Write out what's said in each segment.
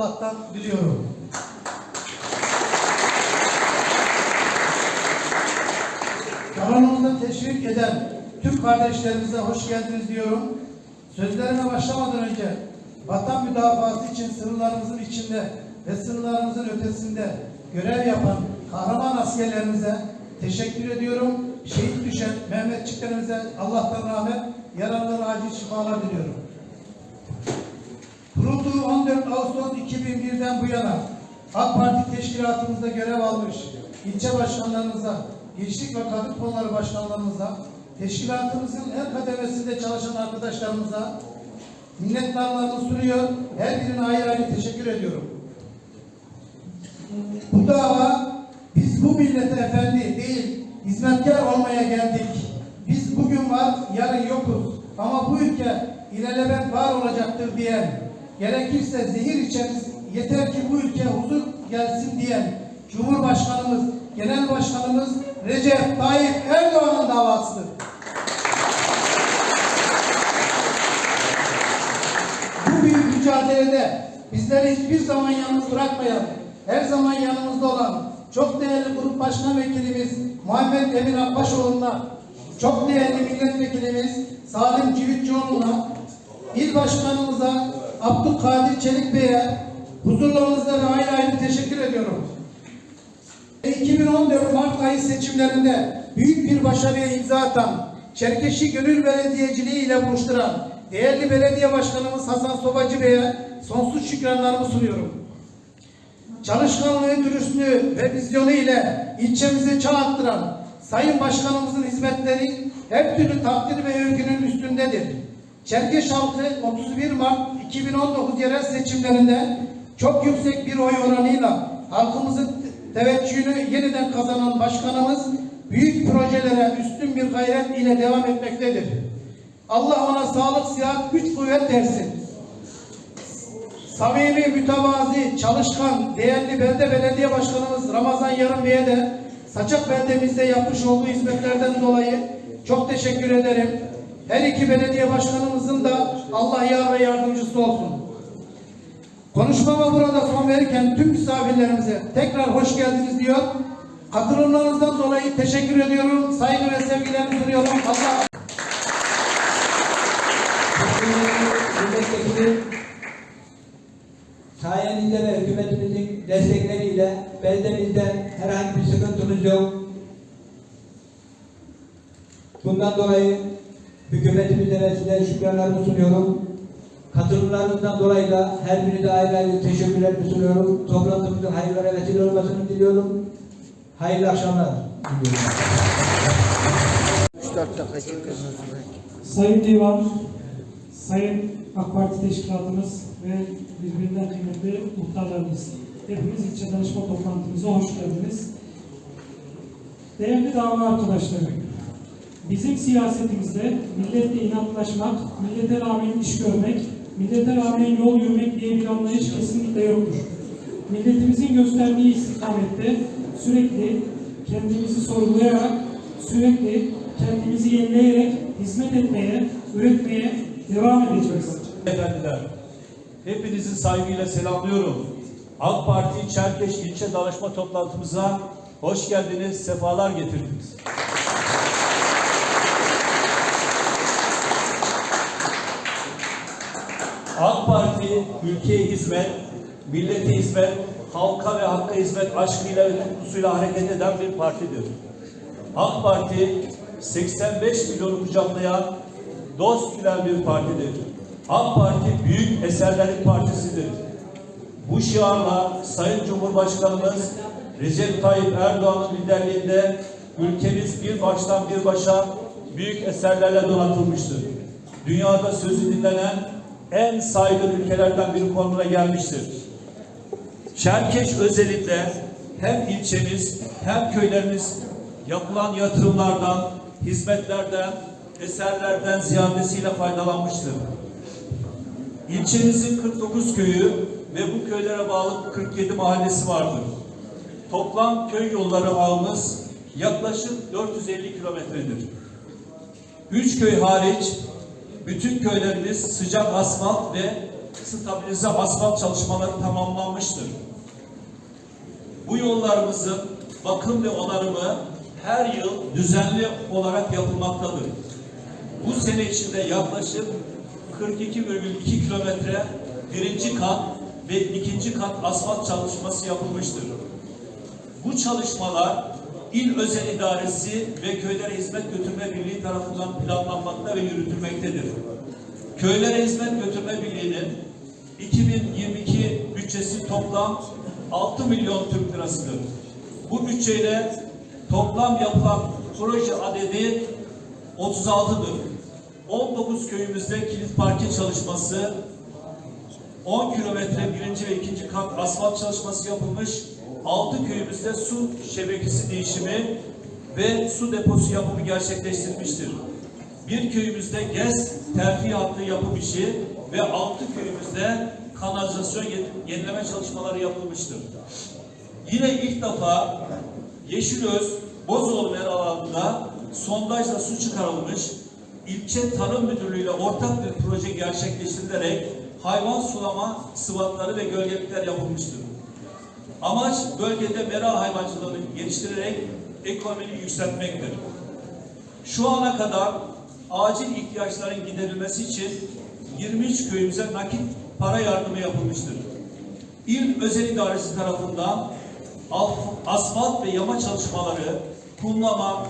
Allah'tan diliyorum. Alanımıza teşvik eden tüm kardeşlerimize hoş geldiniz diyorum. Sözlerime başlamadan önce vatan müdafası için sınırlarımızın içinde ve sınırlarımızın ötesinde görev yapan kahraman askerlerimize teşekkür ediyorum. Şehit düşen Mehmetçiklerimize Allah'tan rahmet, yaralılara acil şifalar diliyorum. Kurulduğu 14 Ağustos 2001'den bu yana AK Parti teşkilatımızda görev almış ilçe başkanlarımıza, Gençlik ve Kadın Kolları Başkanlarımıza, teşkilatımızın her kademesinde çalışan arkadaşlarımıza minnettarlarımı sunuyor. Her birine ayrı ayrı teşekkür ediyorum. Bu dava biz bu millete efendi değil, hizmetkar olmaya geldik. Biz bugün var, yarın yokuz. Ama bu ülke ilelebet var olacaktır diyen, gerekirse zehir içeriz, yeter ki bu ülke huzur gelsin diyen Cumhurbaşkanımız, Genel Başkanımız Recep Tayyip Erdoğan'ın davasıdır. Bu büyük mücadelede bizleri hiçbir zaman yalnız bırakmayan, her zaman yanımızda olan çok değerli grup başkan vekilimiz Muhammed Emin Akbaşoğlu'na, çok değerli milletvekilimiz Salim Civitçioğlu'na, il başkanımıza Abdülkadir Çelik Bey'e huzurlarınızda ayrı ayrı teşekkür ediyorum. 2014 Mart ayı seçimlerinde büyük bir başarıya imza atan, Çerkeşi Gönül Belediyeciliği ile buluşturan değerli belediye başkanımız Hasan Sobacı Bey'e sonsuz şükranlarımı sunuyorum. Çalışkanlığı, dürüstlüğü ve vizyonu ile ilçemize çağ attıran Sayın Başkanımızın hizmetleri her türlü takdir ve övgünün üstündedir. Çerkeş halkı 31 Mart 2019 yerel seçimlerinde çok yüksek bir oy oranıyla halkımızın teveccühünü yeniden kazanan başkanımız büyük projelere üstün bir gayret ile devam etmektedir. Allah ona sağlık, sıhhat, güç, kuvvet versin. Samimi, mütevazi, çalışkan, değerli belde belediye başkanımız Ramazan Yarın Bey'e de Saçak beldemizde yapmış olduğu hizmetlerden dolayı çok teşekkür ederim. Her iki belediye başkanımızın da Allah yar ve yardımcısı olsun. Konuşmama burada son verirken tüm misafirlerimize tekrar hoş geldiniz diyor. Katılımlarınızdan dolayı teşekkür ediyorum. Saygı ve sevgilerimi sunuyorum. Allah sayenizde ve hükümetimizin destekleriyle beldemizde herhangi bir sıkıntımız yok. Bundan dolayı hükümetimize ve size şükranlarımı sunuyorum. Katılımlarınızdan dolayı da her birine ayrı ayrı teşekkürlerimi sunuyorum. Toplantımızın hayırlara vesile olmasını diliyorum. Hayırlı akşamlar diliyorum. Sayın Divan, Sayın AK Parti Teşkilatımız ve birbirinden kıymetli muhtarlarımız. Hepiniz ilçe danışma toplantımıza hoş geldiniz. Değerli dava arkadaşlarım, bizim siyasetimizde milletle inatlaşmak, millete rağmen iş görmek, millete rağmen yol yürümek diye bir anlayış kesinlikle yoktur. Milletimizin gösterdiği istikamette sürekli kendimizi sorgulayarak, sürekli kendimizi yenileyerek hizmet etmeye, üretmeye devam edeceğiz. Efendiler, hepinizi saygıyla selamlıyorum. AK Parti Çerkeş ilçe danışma toplantımıza hoş geldiniz, sefalar getirdiniz. AK Parti ülkeye hizmet, millete hizmet, halka ve hakka hizmet aşkıyla ve tutkusuyla hareket eden bir partidir. AK Parti 85 milyonu kucaklayan dost bilen bir partidir. AK Parti büyük eserlerin partisidir. Bu şiarla Sayın Cumhurbaşkanımız Recep Tayyip Erdoğan'ın liderliğinde ülkemiz bir baştan bir başa büyük eserlerle donatılmıştır. Dünyada sözü dinlenen en saygın ülkelerden biri konumuna gelmiştir. Çerkeş özelinde hem ilçemiz hem köylerimiz yapılan yatırımlardan, hizmetlerden, eserlerden ziyadesiyle faydalanmıştır. İlçemizin 49 köyü ve bu köylere bağlı 47 mahallesi vardır. Toplam köy yolları ağımız yaklaşık 450 kilometredir. Üç köy hariç bütün köylerimiz sıcak asfalt ve stabilize asfalt çalışmaları tamamlanmıştır. Bu yollarımızın bakım ve onarımı her yıl düzenli olarak yapılmaktadır. Bu sene içinde yaklaşık 42,2 kilometre birinci kat ve ikinci kat asfalt çalışması yapılmıştır. Bu çalışmalar İl Özel İdaresi ve Köylere Hizmet Götürme Birliği tarafından planlanmakta ve yürütülmektedir. Köylere Hizmet Götürme Birliği'nin 2022 bütçesi toplam 6 milyon Türk lirasıdır. Bu bütçeyle toplam yapılan proje adedi 36'dır. 19 köyümüzde kilit parke çalışması, 10 kilometre birinci ve ikinci kat asfalt çalışması yapılmış. 6 köyümüzde su şebekesi değişimi ve su deposu yapımı gerçekleştirilmiştir. Bir köyümüzde gez terfi hattı yapım işi ve 6 köyümüzde kanalizasyon ye- yenileme çalışmaları yapılmıştır. Yine ilk defa Yeşilöz, Bozoğlu alanında sondajla su çıkarılmış, ilçe tarım müdürlüğü ile ortak bir proje gerçekleştirilerek hayvan sulama sıvatları ve gölgelikler yapılmıştır. Amaç bölgede mera hayvancılığını geliştirerek ekonomiyi yükseltmektir. Şu ana kadar acil ihtiyaçların giderilmesi için 23 köyümüze nakit para yardımı yapılmıştır. İl Özel İdaresi tarafından al- asfalt ve yama çalışmaları, kumlama,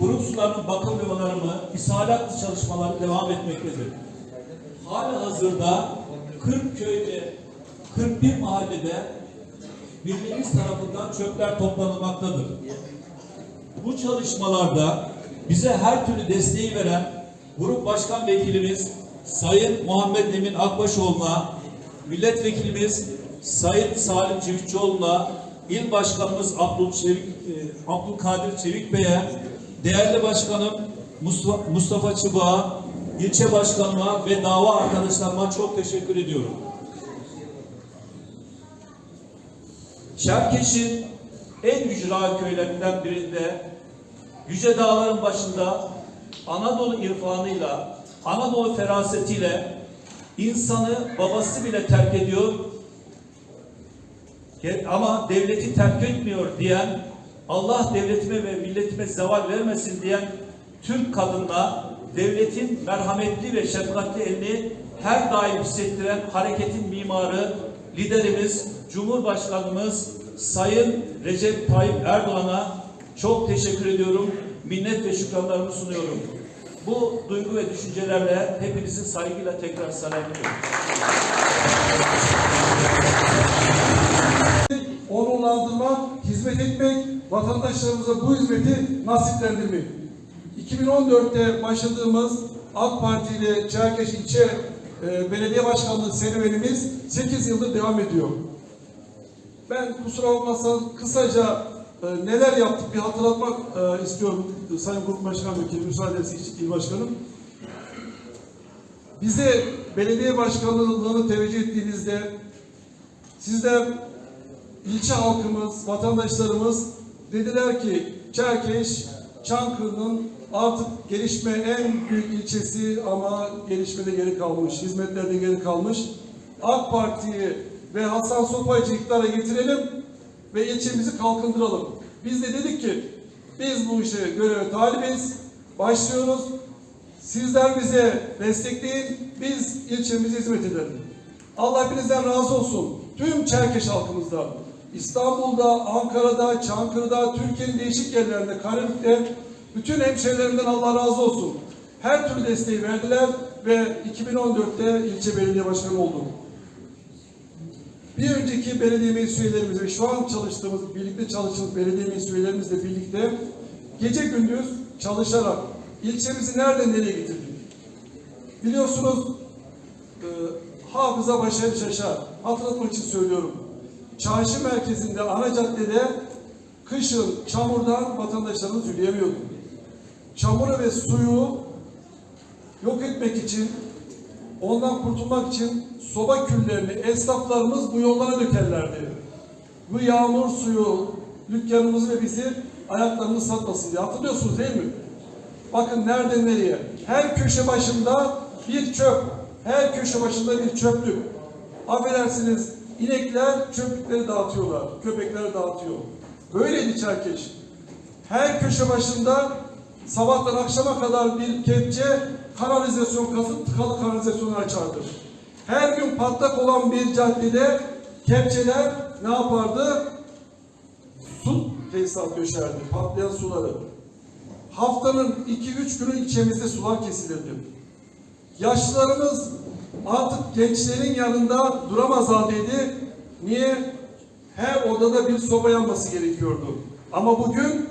grup sularının bakım ve onarımı, isalat çalışmaları devam etmektedir. Hala hazırda 40 köyde, 41 mahallede birliğimiz tarafından çöpler toplanılmaktadır. Bu çalışmalarda bize her türlü desteği veren Grup Başkan Vekilimiz Sayın Muhammed Emin Akbaşoğlu'na, Milletvekilimiz Sayın Salim Çevikçioğlu'na, İl Başkanımız Abdül Çevik, e, Abdülkadir Çevik Bey'e, değerli başkanım Mustafa, Mustafa Çıbak'a, ilçe başkanıma ve dava arkadaşlarıma çok teşekkür ediyorum. Şerkeş'in en ücra köylerinden birinde Yüce Dağların başında Anadolu irfanıyla, Anadolu ferasetiyle insanı babası bile terk ediyor. Ama devleti terk etmiyor diyen Allah devletime ve milletime zeval vermesin diyen Türk kadınla devletin merhametli ve şefkatli elini her daim hissettiren hareketin mimarı liderimiz Cumhurbaşkanımız Sayın Recep Tayyip Erdoğan'a çok teşekkür ediyorum. Minnet ve şükranlarımı sunuyorum. Bu duygu ve düşüncelerle hepinizi saygıyla tekrar selamlıyorum. onurlandırmak, hizmet etmek, vatandaşlarımıza bu hizmeti nasiplendirmek. 2014'te başladığımız AK Parti ile Çerkeş İlçe e, Belediye Başkanlığı serüvenimiz 8 yıldır devam ediyor. Ben kusura bakmazsanız kısaca e, neler yaptık bir hatırlatmak e, istiyorum Sayın Grup Başkan Vekili müsaadesi için İl Başkanım. Bize belediye başkanlığını teveccüh ettiğinizde sizler ilçe halkımız, vatandaşlarımız dediler ki Çerkeş, Çankırı'nın artık gelişme en büyük ilçesi ama gelişmede geri kalmış, hizmetlerde geri kalmış. AK Parti'yi ve Hasan Sopaycı iktidara getirelim ve ilçemizi kalkındıralım. Biz de dedik ki biz bu işe göreve talibiz, başlıyoruz. Sizler bize destekleyin, biz ilçemize hizmet edelim. Allah hepinizden razı olsun. Tüm Çerkeş halkımızdan. İstanbul'da, Ankara'da, Çankırı'da, Türkiye'nin değişik yerlerinde, Karabük'te bütün hemşehrilerimden Allah razı olsun. Her türlü desteği verdiler ve 2014'te ilçe belediye başkanı oldum. Bir önceki belediye meclis üyelerimiz şu an çalıştığımız, birlikte çalıştığımız belediye meclis üyelerimizle birlikte gece gündüz çalışarak ilçemizi nereden nereye getirdik? Biliyorsunuz e, hafıza başarı şaşar. Hatırlatmak için söylüyorum. Çarşı merkezinde, ana caddede kışın çamurdan vatandaşlarımız yürüyemiyordu. Çamuru ve suyu yok etmek için, ondan kurtulmak için soba küllerini esnaflarımız bu yollara dökerlerdi. Bu yağmur suyu dükkanımızı ve bizi ayaklarını satmasın diye. Hatırlıyorsunuz değil mi? Bakın nereden nereye. Her köşe başında bir çöp. Her köşe başında bir çöplük. Affedersiniz inekler çöplükleri dağıtıyorlar. Köpekler dağıtıyor. Böyleydi Çerkeş. Her köşe başında sabahtan akşama kadar bir kepçe kanalizasyon kazıp tıkalı kanalizasyonu açardı. Her gün patlak olan bir caddede kepçeler ne yapardı? Su tesisat döşerdi, patlayan suları. Haftanın iki üç günü ilçemizde sular kesilirdi. Yaşlılarımız artık gençlerin yanında duramaz haldeydi. Niye? Her odada bir soba yanması gerekiyordu. Ama bugün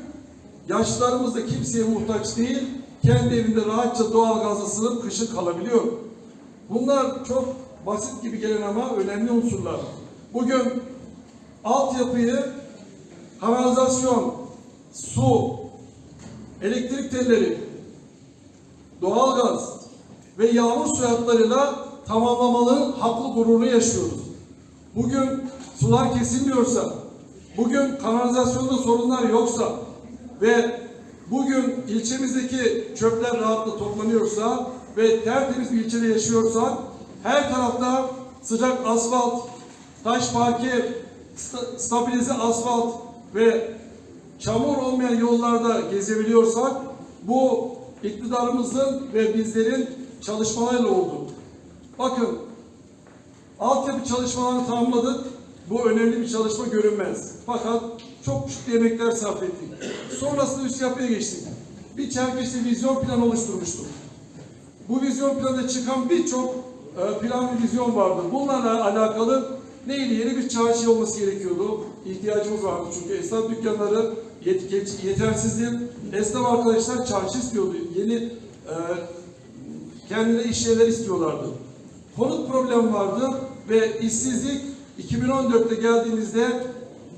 yaşlılarımız da kimseye muhtaç değil, kendi evinde rahatça doğal gazla sığıp kışın kalabiliyor. Bunlar çok basit gibi gelen ama önemli unsurlar. Bugün altyapıyı kanalizasyon, su, elektrik telleri, doğalgaz ve yağmur suyu hatlarıyla tamamlamalı haklı gururunu yaşıyoruz. Bugün sular kesilmiyorsa, bugün kanalizasyonda sorunlar yoksa ve bugün ilçemizdeki çöpler rahatla toplanıyorsa ve tertemiz bir ilçede yaşıyorsak her tarafta sıcak asfalt, taş parke, sta- stabilize asfalt ve çamur olmayan yollarda gezebiliyorsak bu iktidarımızın ve bizlerin çalışmalarıyla oldu. Bakın altyapı çalışmalarını tamamladık. Bu önemli bir çalışma görünmez. Fakat çok ciddi emekler sarf ettik. Sonrasında üst yapıya geçtik. Bir Çerkeş'te vizyon planı oluşturmuştuk. Bu vizyon planında çıkan birçok e, plan ve vizyon vardı. Bunlarla alakalı neydi? Yeni bir çarşı olması gerekiyordu. İhtiyacımız vardı çünkü esnaf dükkanları yet, yet- yetersizdi. Esnaf arkadaşlar çarşı istiyordu. Yeni e, kendine iş yerleri istiyorlardı. Konut problemi vardı ve işsizlik 2014'te geldiğimizde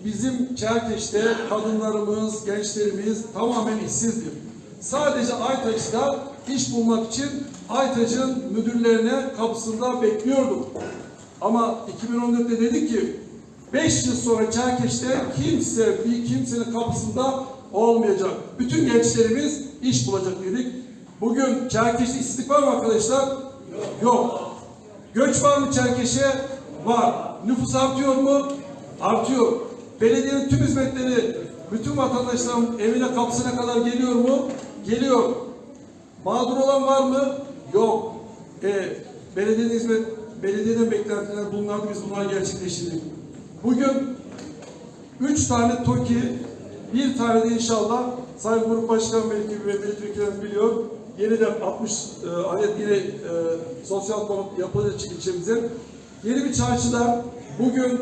bizim Çerkeş'te kadınlarımız, gençlerimiz tamamen işsizdi. Sadece Aytaç'ta iş bulmak için Aytaç'ın müdürlerine kapısında bekliyorduk. Ama 2014'te dedik ki 5 yıl sonra Çerkeş'te kimse bir kimsenin kapısında olmayacak. Bütün gençlerimiz iş bulacak dedik. Bugün Çerkeş'te işsizlik var mı arkadaşlar? Yok. Göç var mı Çerkeş'e? Var. Nüfus artıyor mu? Artıyor. Belediyenin tüm hizmetleri bütün vatandaşların evine kapısına kadar geliyor mu? Geliyor. Mağdur olan var mı? Yok. E, belediyenin hizmet, belediyeden beklentiler bunlardı biz bunları gerçekleştirdik. Bugün üç tane TOKİ, bir tane de inşallah Sayın Grup Başkan belki ve milletvekillerimiz biliyor. Yeniden 60 e, adet yine e, sosyal konut yapılacak ilçemize. Yeni bir çarşıda bugün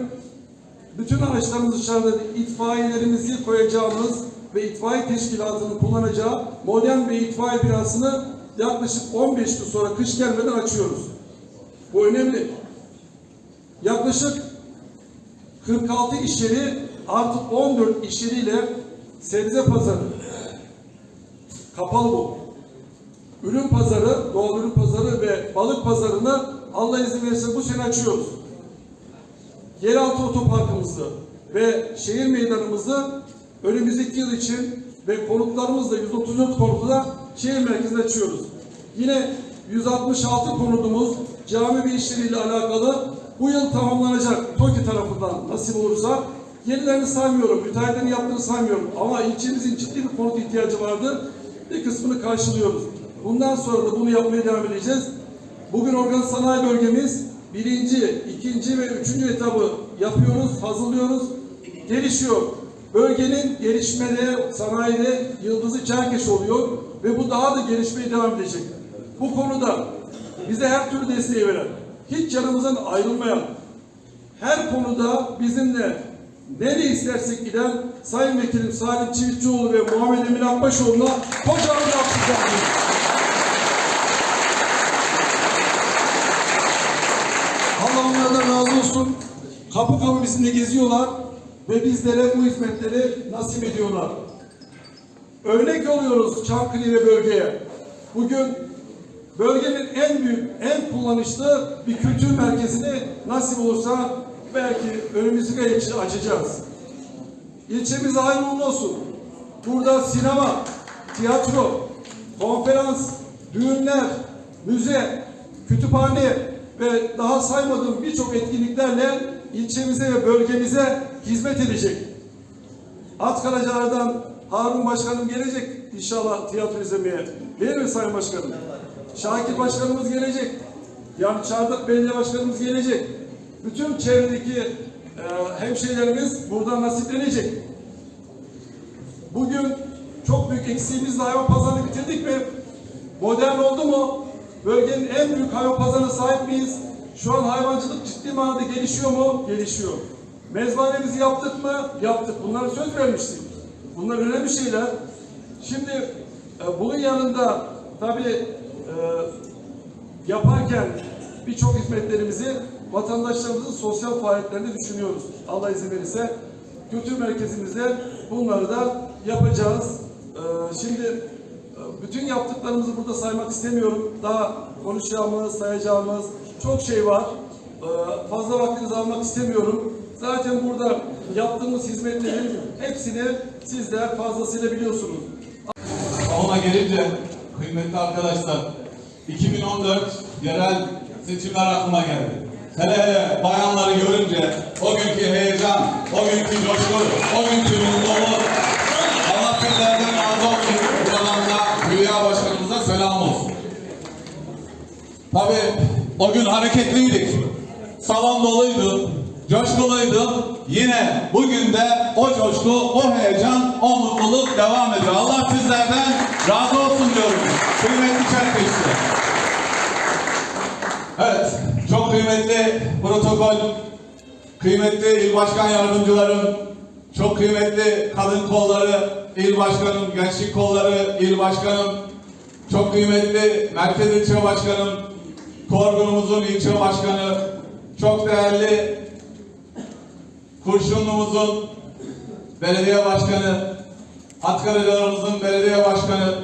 bütün araçlarımız dışarıda itfaiyelerimizi koyacağımız ve itfaiye teşkilatının kullanacağı modern bir itfaiye binasını yaklaşık 15 gün sonra kış gelmeden açıyoruz. Bu önemli. Yaklaşık 46 iş yeri artı 14 iş yeriyle sebze pazarı kapalı bu. Ürün pazarı, doğal ürün pazarı ve balık pazarını Allah izin verirse bu sene açıyoruz. Yeraltı otoparkımızı ve şehir meydanımızı önümüzdeki yıl için ve konutlarımızla 134 konutu da şehir merkezinde açıyoruz. Yine 166 konudumuz cami ve işleriyle alakalı bu yıl tamamlanacak TOKİ tarafından nasip olursa yenilerini saymıyorum, müteahhitlerin yaptığını saymıyorum ama ilçemizin ciddi bir konut ihtiyacı vardı. Bir kısmını karşılıyoruz. Bundan sonra da bunu yapmaya devam edeceğiz. Bugün organ sanayi bölgemiz birinci, ikinci ve üçüncü etabı yapıyoruz, hazırlıyoruz, gelişiyor. Bölgenin gelişmede, sanayide yıldızı Çerkeş oluyor ve bu daha da gelişmeye devam edecek. Bu konuda bize her türlü desteği veren, hiç yanımızdan ayrılmayan, her konuda bizimle nereye istersek giden Sayın Vekilim Salih Çivitçioğlu ve Muhammed Emin Akbaşoğlu'na kocaman bir Kapı kapı bizimle geziyorlar ve bizlere bu hizmetleri nasip ediyorlar. Örnek oluyoruz Çankırı ve bölgeye. Bugün bölgenin en büyük, en kullanışlı bir kültür merkezini nasip olursa belki önümüzdeki ay için açacağız. İlçemize hayırlı uğurlu olsun. Burada sinema, tiyatro, konferans, düğünler, müze, kütüphane ve daha saymadığım birçok etkinliklerle ilçemize ve bölgemize hizmet edecek. Atkaracalar'dan Harun Başkanım gelecek inşallah tiyatro izlemeye. Değil mi Sayın Başkanım? Şakir Başkanımız gelecek. Yani Çardak Belediye Başkanımız gelecek. Bütün çevredeki e, hemşehrilerimiz buradan nasiplenecek. Bugün çok büyük eksiğimizle hayvan pazarını bitirdik mi? Modern oldu mu? Bölgenin en büyük hayvan pazarına sahip miyiz? Şu an hayvancılık ciddi manada gelişiyor mu? Gelişiyor. Mezbanemizi yaptık mı? Yaptık. Bunlara söz vermiştik. Bunlar önemli şeyler. Şimdi e, bunun yanında tabii e, yaparken birçok hizmetlerimizi vatandaşlarımızın sosyal faaliyetlerini düşünüyoruz. Allah izin verirse kültür merkezimizde bunları da yapacağız. Ee, şimdi e, bütün yaptıklarımızı burada saymak istemiyorum. Daha konuşacağımız, sayacağımız çok şey var. Ee, fazla vaktinizi almak istemiyorum. Zaten burada yaptığımız hizmetlerin hepsini sizler fazlasıyla biliyorsunuz. Ona gelince kıymetli arkadaşlar 2014 yerel seçimler aklıma geldi. Hele hele bayanları görünce o günkü heyecan, o günkü coşku, o günkü mutluluk Allah bizlerden razı olsun. Buradan da Hülya Başkanımıza selam olsun. Tabii o gün hareketliydik. Salon doluydu, coşkuluydu. Yine bugün de o coşku, o heyecan, o mutluluk devam ediyor. Allah sizlerden razı olsun diyorum. Kıymetli Çerkeşli. Evet, çok kıymetli protokol, kıymetli il başkan yardımcılarım, çok kıymetli kadın kolları, il başkanım, gençlik kolları, il başkanım, çok kıymetli merkez ilçe başkanım, Korgunumuzun ilçe başkanı, çok değerli Kurşunlu'muzun belediye başkanı, Atkaracalarımızın belediye başkanı,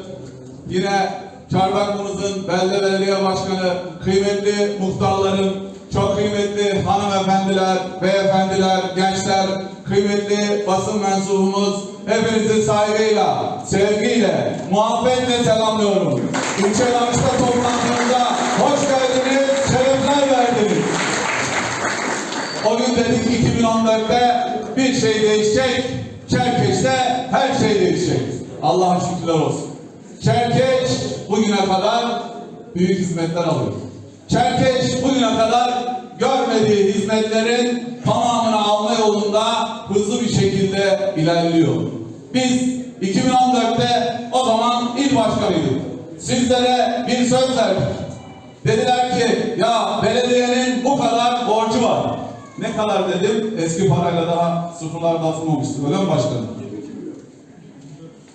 yine Çardaklımızın belde belediye başkanı, kıymetli muhtarlarım, çok kıymetli hanımefendiler, beyefendiler, gençler, kıymetli basın mensubumuz, hepinizi saygıyla, sevgiyle, muhabbetle selamlıyorum. İlçe Danışma toplantımıza hoş geldiniz, şerefler verdiniz. O gün dedik 2014'te bir şey değişecek. Çerkeş'te her şey değişecek. Allah'a şükürler olsun. Çerkeş bugüne kadar büyük hizmetler alıyor. Çerkeş bugüne kadar görmediği hizmetlerin tamamını alma yolunda hızlı bir şekilde ilerliyor. Biz 2014'te o zaman il başkanıydık. Sizlere bir söz verdik. Dediler ki ya belediyenin bu kadar borcu var. Ne kadar dedim? Eski parayla daha sıfırlar da atılmamıştı. Öyle mi başkanım?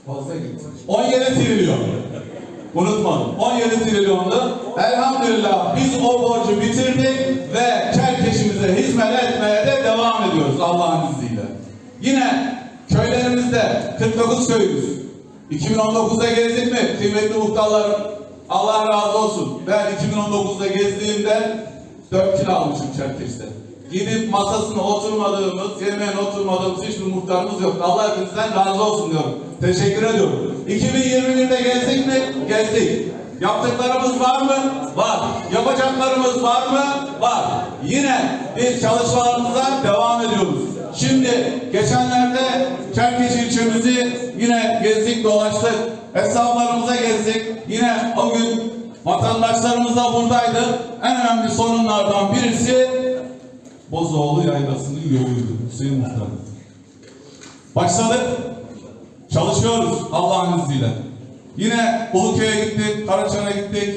Fazla gitti. 17 trilyon. Unutmadım. 17 trilyondu. Elhamdülillah biz o borcu bitirdik ve Çerkeş'imize hizmet etmeye de devam ediyoruz Allah'ın izniyle. Yine köylerimizde 49 köyümüz. 2019'da gezdik mi kıymetli muhtarlarım? Allah razı olsun. Ben 2019'da gezdiğimde 4 kilo almışım Çerkeş'te. Gidip masasına oturmadığımız, yemeğine oturmadığımız hiçbir muhtarımız yok. Allah hepinizden razı olsun diyorum. Teşekkür ediyorum. 2021'de gezdik mi? Gezdik. Yaptıklarımız var mı? Var. Yapacaklarımız var mı? Var. Yine biz çalışmalarımıza devam ediyoruz. Şimdi geçenlerde Çerkeş ilçemizi yine gezdik dolaştık. Hesaplarımıza gezdik. Yine o gün vatandaşlarımız da buradaydı. En önemli sorunlardan birisi Bozoğlu Yaylası'nın yoluydu. Hüseyin Muhtar. Başladık. Çalışıyoruz Allah'ın izniyle. Yine Uluköy'e gittik, Karaçan'a gittik.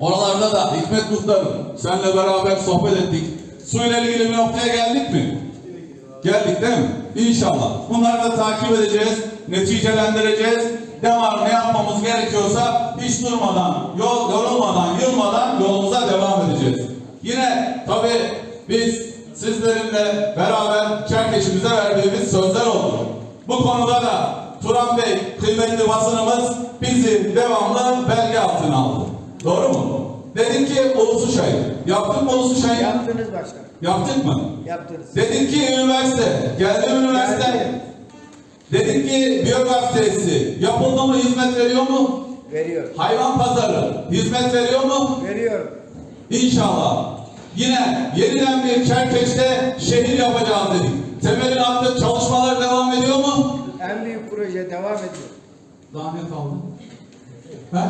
Oralarda da Hikmet Muhtarım seninle beraber sohbet ettik. Suyla ilgili bir noktaya geldik mi? Geldik değil mi? İnşallah. Bunları da takip edeceğiz, neticelendireceğiz. Ne var, ne yapmamız gerekiyorsa hiç durmadan, yol, yorulmadan, yılmadan yolumuza devam edeceğiz. Yine tabii biz sizlerinle beraber Çerkeş'imize verdiğimiz sözler oldu. Bu konuda da Turan Bey, kıymetli basınımız bizi devamlı belge altına aldı. Doğru mu? Dedik ki Ulusu Çayı. Yaptık mı Ulusu Çayı? Yaptınız başkanım. Yaptık mı? Yaptınız. Dedik ki üniversite, geldi üniversite? Geldi. Dedik ki biyogaz tesisi, yapıldı mı, hizmet veriyor mu? Veriyor. Hayvan pazarı hizmet veriyor mu? Veriyor. İnşallah. Yine yeniden bir Çerkeş'te şehir yapacağız dedik. Temelini attık, çalışmalar devam ediyor mu? En büyük proje devam ediyor. Daha ne kaldı? He?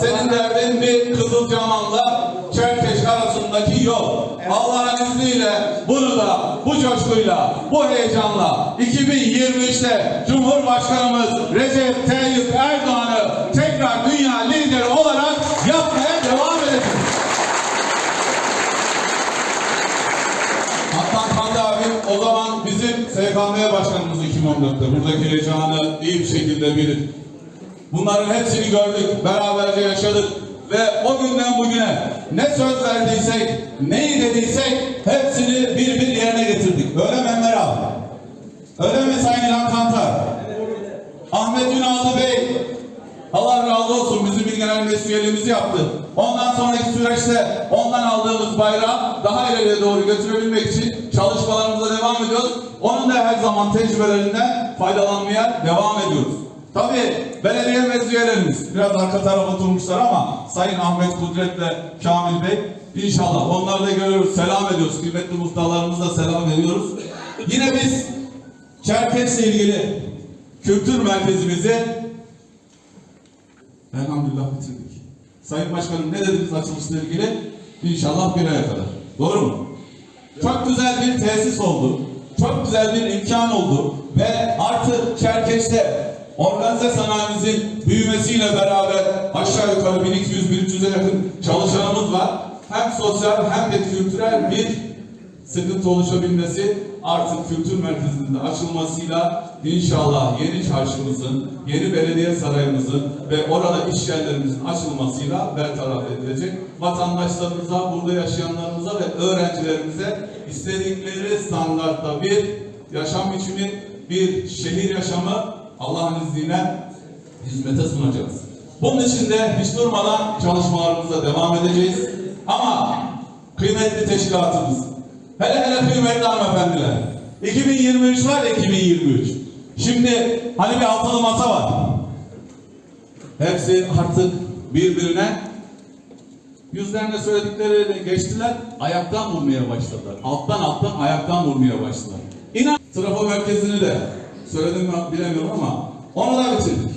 Senin derdin bir Kızılcahamam'la Çerkeş arasındaki yol. Allah'ın izniyle bunu da bu coşkuyla, bu heyecanla 2023'te Cumhurbaşkanımız Recep Tayyip Erdoğan'ı tekrar dünya lideri olarak yapmaya devam edeceğiz. Adnan Kandı abi o zaman bizim SKM başkanımız 2014'te buradaki heyecanı iyi bir şekilde bilir. Bunların hepsini gördük, beraberce yaşadık ve o günden bugüne ne söz verdiysek, neyi dediysek hepsini bir bir yerine getirdik. Öyle mi Enver abi? Öyle mi Sayın İlhan Kantar? Ahmet Ünallı Bey, Allah razı olsun bizim bir genel meclis üyeliğimizi yaptı. Ondan sonraki süreçte ondan aldığımız bayrağı daha ileriye doğru götürebilmek için çalışmalarımıza devam ediyoruz. Onun da her zaman tecrübelerinden faydalanmaya devam ediyoruz. Tabii belediye meclis üyelerimiz biraz arka tarafa oturmuşlar ama Sayın Ahmet Kudret'le Kamil Bey inşallah onları da görüyoruz, selam ediyoruz. Kıymetli muhtarlarımıza selam ediyoruz. Yine biz Çerkez'le ilgili kültür merkezimizi Elhamdülillah bitirdik. Sayın Başkanım ne dediniz açılışla ilgili? İnşallah bir aya kadar. Doğru mu? Çok güzel bir tesis oldu. Çok güzel bir imkan oldu. Ve artık Çerkeş'te organize sanayimizin büyümesiyle beraber aşağı yukarı 1200-1300'e yakın çalışanımız var. Hem sosyal hem de kültürel bir sıkıntı oluşabilmesi artık kültür merkezinde açılmasıyla inşallah yeni çarşımızın, yeni belediye sarayımızın ve orada iş yerlerimizin açılmasıyla bertaraf edilecek. Vatandaşlarımıza, burada yaşayanlarımıza ve öğrencilerimize istedikleri standartta bir yaşam biçimi, bir şehir yaşamı Allah'ın izniyle hizmete sunacağız. Bunun için de hiç durmadan çalışmalarımıza devam edeceğiz. Ama kıymetli teşkilatımız, hele hele kıymetli hanımefendiler, 2023 var ya 2023. Şimdi hani bir altılı masa var. Hepsi artık birbirine yüzlerine söyledikleriyle geçtiler, ayaktan vurmaya başladılar. Alttan alttan ayaktan vurmaya başladılar. İnan trafo merkezini de söyledim mi bilemiyorum ama onu da bitirdik.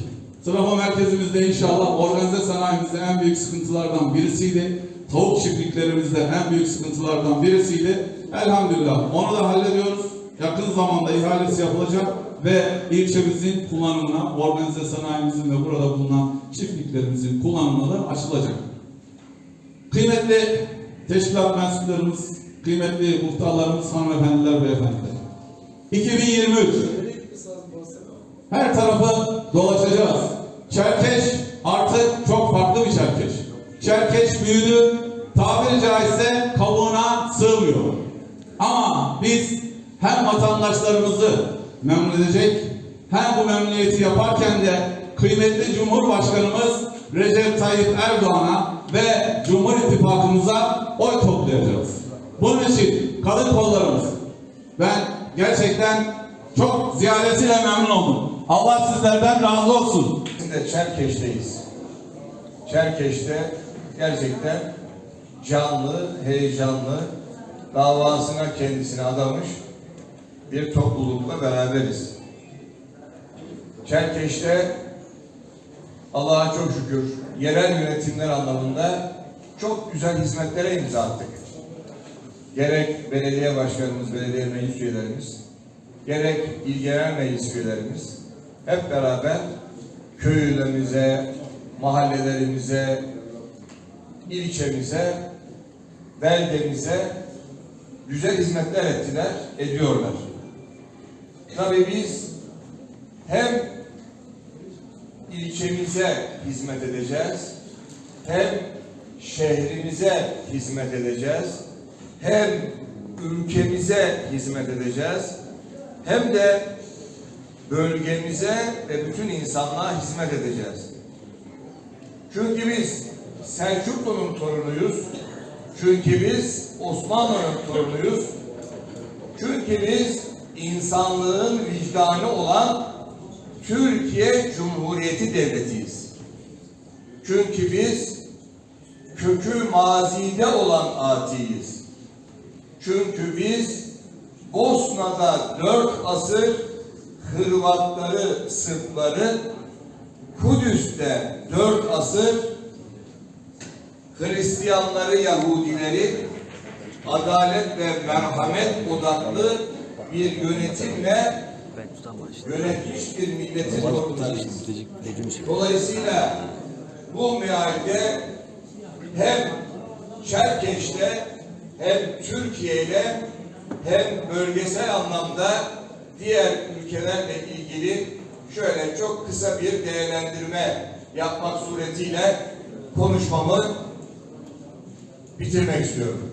Trafo merkezimizde inşallah organize sanayimizde en büyük sıkıntılardan birisiydi. Tavuk çiftliklerimizde en büyük sıkıntılardan birisiydi. Elhamdülillah onu da hallediyoruz. Yakın zamanda ihalesi yapılacak ve ilçemizin kullanımına, organize sanayimizin ve burada bulunan çiftliklerimizin kullanımına da açılacak. Kıymetli teşkilat mensuplarımız, kıymetli muhtarlarımız, hanımefendiler, beyefendiler. 2023 her tarafı dolaşacağız. Çerkeş artık çok farklı bir Çerkeş. Çerkeş büyüdü, tabiri caizse kabuğuna sığmıyor. Ama biz hem vatandaşlarımızı memnun edecek, hem bu memnuniyeti yaparken de kıymetli Cumhurbaşkanımız Recep Tayyip Erdoğan'a ve Cumhur İttifakımıza oy toplayacağız. Bunun için kadın kollarımız, ben gerçekten çok ziyaretiyle memnun oldum. Allah sizlerden razı olsun. Biz de Çerkeş'teyiz. Çerkeş'te gerçekten canlı, heyecanlı, davasına kendisini adamış bir toplulukla beraberiz. Çerkeş'te Allah'a çok şükür yerel yönetimler anlamında çok güzel hizmetlere imza attık. Gerek belediye başkanımız, belediye meclis üyelerimiz, gerek il genel meclis üyelerimiz hep beraber köylerimize, mahallelerimize, ilçemize, beldemize güzel hizmetler ettiler, ediyorlar. Tabii biz hem ilçemize hizmet edeceğiz, hem şehrimize hizmet edeceğiz, hem ülkemize hizmet edeceğiz, hem de bölgemize ve bütün insanlığa hizmet edeceğiz. Çünkü biz Selçuklu'nun torunuyuz. Çünkü biz Osmanlı'nın torunuyuz. Çünkü biz insanlığın vicdanı olan Türkiye Cumhuriyeti Devletiyiz. Çünkü biz kökü mazide olan atiyiz. Çünkü biz Bosna'da dört asır Hırvatları, Sırpları, Kudüs'te dört asır Hristiyanları, Yahudileri adalet ve merhamet odaklı bir yönetimle yönetmiş bir milletin torunlarıyız. Dolayısıyla bu mealde hem Çerkeş'te hem Türkiye'yle hem bölgesel anlamda diğer ülkelerle ilgili şöyle çok kısa bir değerlendirme yapmak suretiyle konuşmamı bitirmek istiyorum.